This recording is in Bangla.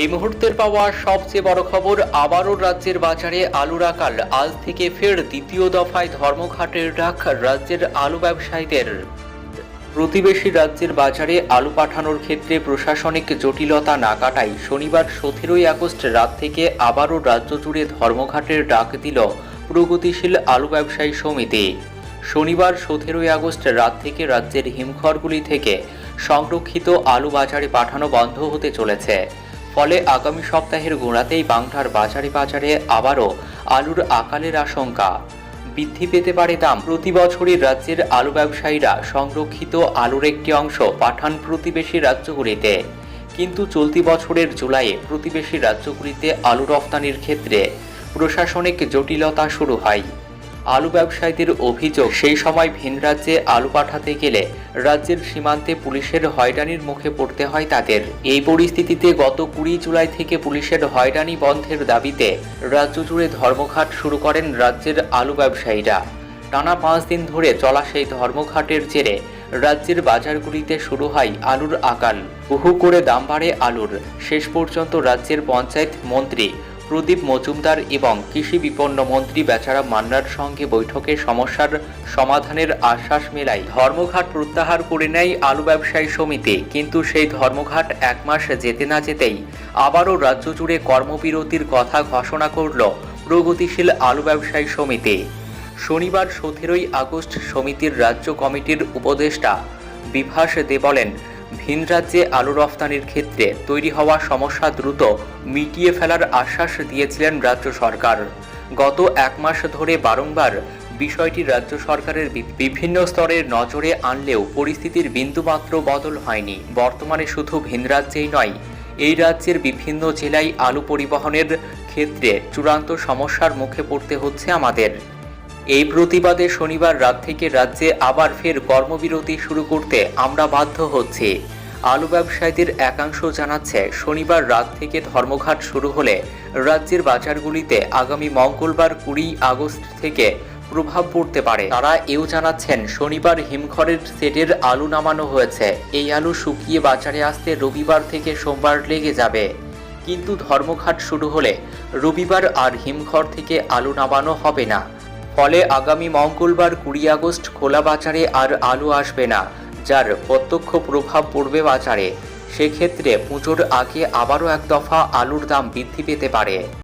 এই মুহূর্তের পাওয়া সবচেয়ে বড় খবর, আবারও রাজ্যের বাজারে আলুর আকাল। আজ থেকে ফের দ্বিতীয় দফায় ধর্মঘাটের ডাক রাজ্যের আলু ব্যবসায়ীদের। প্রতিবেশী রাজ্যের বাজারে আলু পাঠানোর ক্ষেত্রে প্রশাসনিক জটিলতা না কাটায় শনিবার সতেরোই আগস্ট রাত থেকে আবারও রাজ্য জুড়ে ধর্মঘাটের ডাক দিল প্রগতিশীল আলু ব্যবসায়ী সমিতি। শনিবার সতেরোই আগস্ট রাত থেকে রাজ্যের হিমঘরগুলি থেকে সংরক্ষিত আলু বাজারে পাঠানো বন্ধ হতে চলেছে। ফলে আগামী সপ্তাহের গোড়াতেই বাংলার বাজারে বাজারে আবারও আলুর আকালের আশঙ্কা। বৃদ্ধি পেতে পারে দাম। প্রতি বছরই রাজ্যের আলু ব্যবসায়ীরা সংরক্ষিত আলুর একটি অংশ পাঠান প্রতিবেশী রাজ্যগুলিতে। কিন্তু চলতি বছরের জুলাইয়ে প্রতিবেশী রাজ্যগুলিতে আলু রফতানির ক্ষেত্রে প্রশাসনিক জটিলতা শুরু হয়। আলু ব্যবসায়ীদের অভিযোগ, সেই সময় ভিন রাজ্যে আলু পাঠাতে গেলে রাজ্যের সীমান্তে পুলিশের হয়রানির মুখে পড়তে হয় তাদের। এই পরিস্থিতিতে গত কুড়ি জুলাই থেকে পুলিশের হয়রানি বন্ধের দাবিতে রাজ্য জুড়ে ধর্মঘাট শুরু করেন রাজ্যের আলু ব্যবসায়ীরা। টানা পাঁচ দিন ধরে চলা সেই ধর্মঘাটের জেরে রাজ্যের বাজারগুলিতে শুরু হয় আলুর আকাল। বহু করে দাম বাড়ে আলুর। শেষ পর্যন্ত রাজ্যের পঞ্চায়েত মন্ত্রী প্রদীপ মজুমদার এবং কৃষি বিপন্ন মন্ত্রী বেচারা মান্নার সঙ্গে বৈঠকে সমস্যার সমাধানের আশ্বাস মেলায় ধর্মঘাট প্রত্যাহার করে নেয় আলু ব্যবসায়ী সমিতি। কিন্তু সেই ধর্মঘাট এক মাস যেতে না যেতেই আবারও রাজ্য জুড়ে কর্মবিরতির কথা ঘোষণা করল প্রগতিশীল আলু ব্যবসায়ী সমিতি। শনিবার সতেরোই আগস্ট সমিতির রাজ্য কমিটির উপদেষ্টা বিভাস দে বলেন ভিন রাজ্যে আলু রফতানির ক্ষেত্রে তৈরি হওয়া সমস্যা দ্রুত মিটিয়ে ফেলার আশ্বাস দিয়েছিলেন রাজ্য সরকার। গত এক মাস ধরে বারংবার বিষয়টি রাজ্য সরকারের বিভিন্ন স্তরের নজরে আনলেও পরিস্থিতির বিন্দুমাত্র বদল হয়নি। বর্তমানে শুধু ভিন রাজ্যেই নয়, এই রাজ্যের বিভিন্ন জেলায় আলু পরিবহনের ক্ষেত্রে চূড়ান্ত সমস্যার মুখে পড়তে হচ্ছে আমাদের। এই প্রতিবাদে শনিবার রাত থেকে রাজ্যে আবার ফের কর্মবিরতি শুরু করতে আমরা বাধ্য হচ্ছি। আলু ব্যবসায়ীদের একাংশ জানাচ্ছে, শনিবার রাত থেকে ধর্মঘাট শুরু হলে রাজ্যের বাজারগুলিতে আগামী মঙ্গলবার কুড়ি আগস্ট থেকে প্রভাব পড়তে পারে। তারা এও জানাচ্ছেন, শনিবার হিমঘরের সেটের আলু নামানো হয়েছে। এই আলু শুকিয়ে বাজারে আসতে রবিবার থেকে সোমবার লেগে যাবে। কিন্তু ধর্মঘাট শুরু হলে রবিবার আর হিমঘর থেকে আলু নামানো হবে না। ফলে আগামী মঙ্গলবার কুড়ি আগস্ট খোলা বাজারে আর আলু আসবে না, যার প্রত্যক্ষ প্রভাব পড়বে বাজারে। সেক্ষেত্রে পুজোর আগে আবারও এক দফা আলুর দাম বৃদ্ধি পেতে পারে।